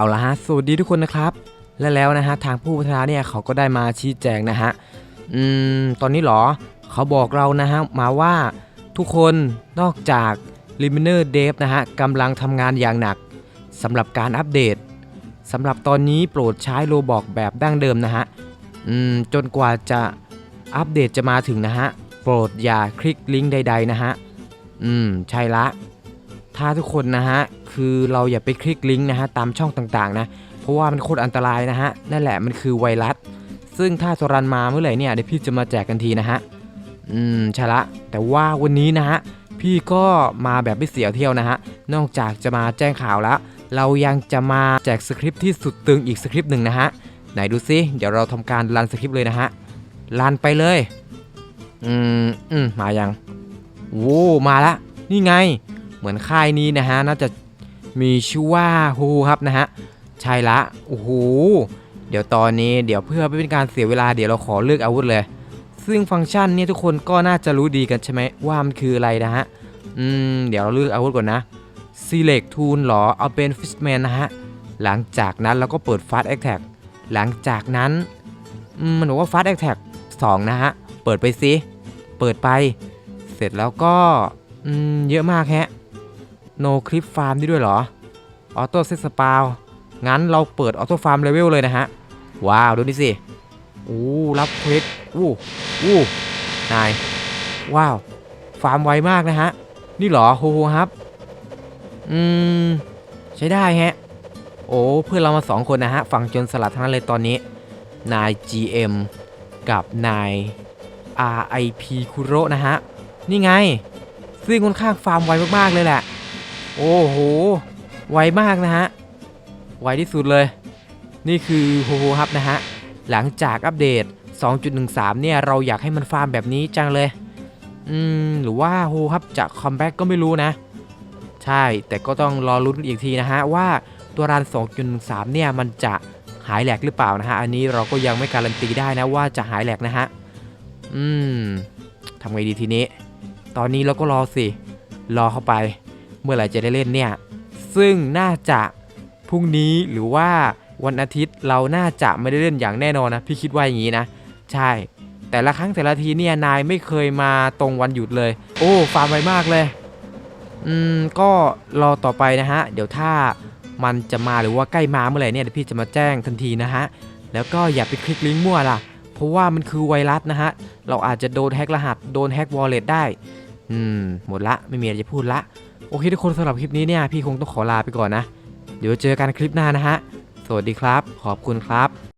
เอาละฮะสวัสดีทุกคนนะครับ และแล้วนะฮะทางผู้พัฒนาเนี่ยเขาก็ได้มาชี้แจงนะฮะอืมตอนนี้หรอเขาบอกเรานะฮะมาว่าทุกคนนอกจาก l i m i n e r Dev นะฮะกำลังทำงานอย่างหนักสำหรับการอัปเดตสำหรับตอนนี้โปรดใช้โลบอกแบบดั้งเดิมนะฮะอืมจนกว่าจะอัปเดตจะมาถึงนะฮะ โปรดอย่าคลิกลิงก์ใด ๆ นะฮะ อืม ใช่ละ ถ้าทุกคนนะฮะ คือเราอย่าไปคลิกลิงก์นะฮะตามช่องต่างๆนะ เพราะว่ามันโคตรอันตรายนะฮะ นั่นแหละมันคือไวรัส ซึ่งถ้าสรันมาเมื่อไหร่เนี่ยเดี๋ยวพี่จะมาแจกกันทีนะฮะ อืมใช่ละ แต่ว่าวันนี้นะฮะพี่ก็มาแบบไม่เสียเที่ยวนะฮะ นอกจากจะมาแจ้งข่าวแล้ว เรายังจะมาแจกสคริปที่สุดตึงอีกสคริปหนึ่งนะฮะ ไหนดูซิ เดี๋ยวเราทำการรันสคริปเลยนะฮะ รันไปเลย อืมอืมมายังโว้มาละ นี่ไง เหมือนค่ายนี้นะฮะ น่าจะ มีชื่อว่าฮูครับนะฮะใช่ละโอ้โหเดี๋ยวตอนนี้เดี๋ยวเพื่อไม่เป็นการเสียเวลาเดี๋ยวเราขอเลือกอาวุธเลย ซึ่งฟังก์ชันเนี่ยทุกคนก็น่าจะรู้ดีกันใช่ไหมว่ามันคืออะไรนะฮะอืมเดี๋ยวเราเลือกอาวุธก่อนนะ select tool หรอเอาเป็น fishman นะฮะหลังจากนั้นเราก็เปิด fast attack หลังจากนั้นอืมมันบอกว่า fast attack 2นะฮะ เปิดไปสิ เปิดไป เสร็จแล้วก็อืมเยอะมากแฮะ no clip farm ได้ด้วยเหรอ auto set spawn งั้นเราเปิด auto farm level เลยนะฮะ ว้าว ดูนี่สิอู้รับเควสอู้อู้นาย ว้าว ฟาร์มไวมากนะฮะ นี่เหรอโฮโฮครับ อืม ใช้ได้แฮะ โอ้เพื่อนเรามาสองคนนะฮะ ฝั่งจนสลัดทั้งนั้นเลยตอนนี้ นาย GM กับนาย RIP คุโระนะฮะ นี่ไง ซึ่งค่อนข้างฟาร์มไวมากๆเลยแหละ โอ้โห ไวมากนะฮะ ไวที่สุดเลย นี่คือโฮโฮฮับนะฮะ หลังจากอัปเดต 2.13 เนี่ย เราอยากให้มันฟาร์มแบบนี้จังเลย อืม หรือว่าโฮฮับจะคัมแบ็กก็ไม่รู้นะ ใช่ แต่ก็ต้องรอลุ้นอีกทีนะฮะ ว่าตัวรัน 2.13 เนี่ย มันจะหายแหลกหรือเปล่านะฮะ อันนี้เราก็ยังไม่การันตีได้นะว่าจะหายแหลกนะฮะ อืมทำไงดีทีนี้ ตอนนี้เราก็รอสิ รอเข้าไป เมื่อไหร่จะได้เล่นเนี่ย ซึ่งน่าจะพรุ่งนี้หรือว่าวันอาทิตย์เราน่าจะไม่ได้เล่นอย่างแน่นอนนะพี่คิดว่าอย่างนี้นะ ใช่ แต่ละครั้งแต่ละทีเนี่ยนายไม่เคยมาตรงวันหยุดเลย โอ้ฟาร์มไวมากเลย อืมก็รอต่อไปนะฮะ เดี๋ยวถ้ามันจะมาหรือว่าใกล้มาเมื่อไหร่เนี่ยพี่จะมาแจ้งทันทีนะฮะ แล้วก็อย่าไปคลิกลิงก์มั่วล่ะ เพราะว่ามันคือไวรัสนะฮะ เราอาจจะโดนแฮกรหัส โดนแฮกวอลเล็ตได้ อืม หมดละ ไม่มีอะไรจะพูดละ โอเคทุกคนสำหรับคลิปนี้เนี่ยพี่คงต้องขอลาไปก่อนนะ เดี๋ยวเจอกันคลิปหน้านะฮะ สวัสดีครับ ขอบคุณครับ